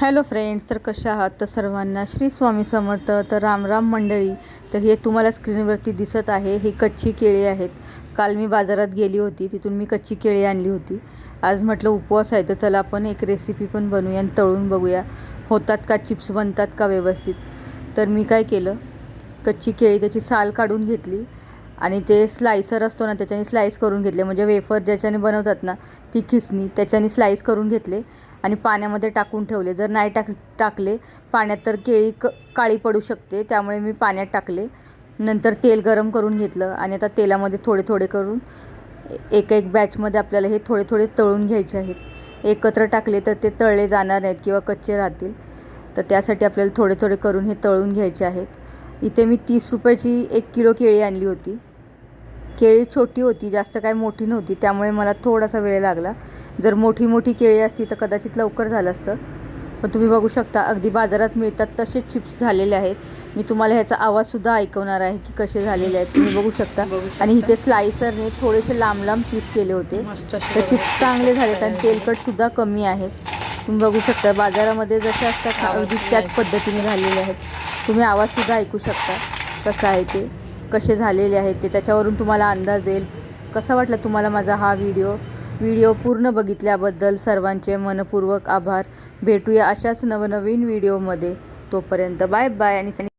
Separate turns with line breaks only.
Hello friends तर कशा आहात? तर सर्वांना श्री स्वामी समर्थ तर रामराम मंडळी. तर हे तुम्हाला स्क्रीनवरती दिसत आहे हे कच्ची केळी आहेत. काल मी बाजारात गेली होती तिथून मी कच्ची केळी आणली होती. आज म्हटलं उपवास आहे तर चला आपण एक रेसिपी पण बनवूया आणि तळून बघूया. होतात का चिप्स बनतात का व्यवस्थित? तर मी काय केलं? कच्ची केळी त्याची साल काढून घेतली. आणि ते स्लायसर असतो ना त्याच्याने स्लाईस करून घेतले. म्हणजे वेफर ज्याच्याने बनवतात ना ती खिसणी त्याच्याने स्लाईस करून घेतले आणि पाण्यामध्ये टाकून ठेवले. जर नाही टाक टाकले पाण्यात तर केळी क काळी पडू शकते. त्यामुळे मी पाण्यात टाकले. नंतर तेल गरम करून घेतलं आणि आता तेलामध्ये थोडे थोडे करून एक एक बॅचमध्ये आपल्याला हे थोडे थोडे तळून घ्यायचे आहेत. एकत्र टाकले तर ते तळले जाणार नाहीत किंवा कच्चे राहतील. तर त्यासाठी आपल्याला थोडे थोडे करून हे तळून घ्यायचे आहेत. इथे मी तीस रुपयाची एक किलो केळी आणली होती. केळी छोटी होती जास्त काय मोठी नव्हती त्यामुळे मला थोडासा वेळ लागला. जर मोठी मोठी केळी असती तर कदाचित लवकर झालं असतं. पण तुम्ही बघू शकता अगदी बाजारात मिळतात तसेच चिप्स झालेले आहेत. मी तुम्हाला ह्याचा आवाजसुद्धा ऐकवणार आहे की कसे झालेले आहेत. तुम्ही बघू शकता. आणि इथे स्लायसरने थोडेसे लांब लांब पीस केले होते. तर चिप्स चांगले झालेत आणि तेलकटसुद्धा कमी आहेत तुम्ही बघू शकता बाजारामध्ये जसे असतात अगदी त्याच पद्धतीने झालेले आहेत. तुम्ही आवाजसुद्धा ऐकू शकता कसा आहे ते. कसे झालेले आहेत ते त्याच्यावरून तुम्हाला अंदाज येईल. कसा वाटला तुम्हाला माझा हा व्हिडिओ? व्हिडिओ पूर्ण बघितल्याबद्दल सर्वांचे मनपूर्वक आभार. भेटूया अशाच नवनवीन व्हिडिओमध्ये. तोपर्यंत बाय बाय आणि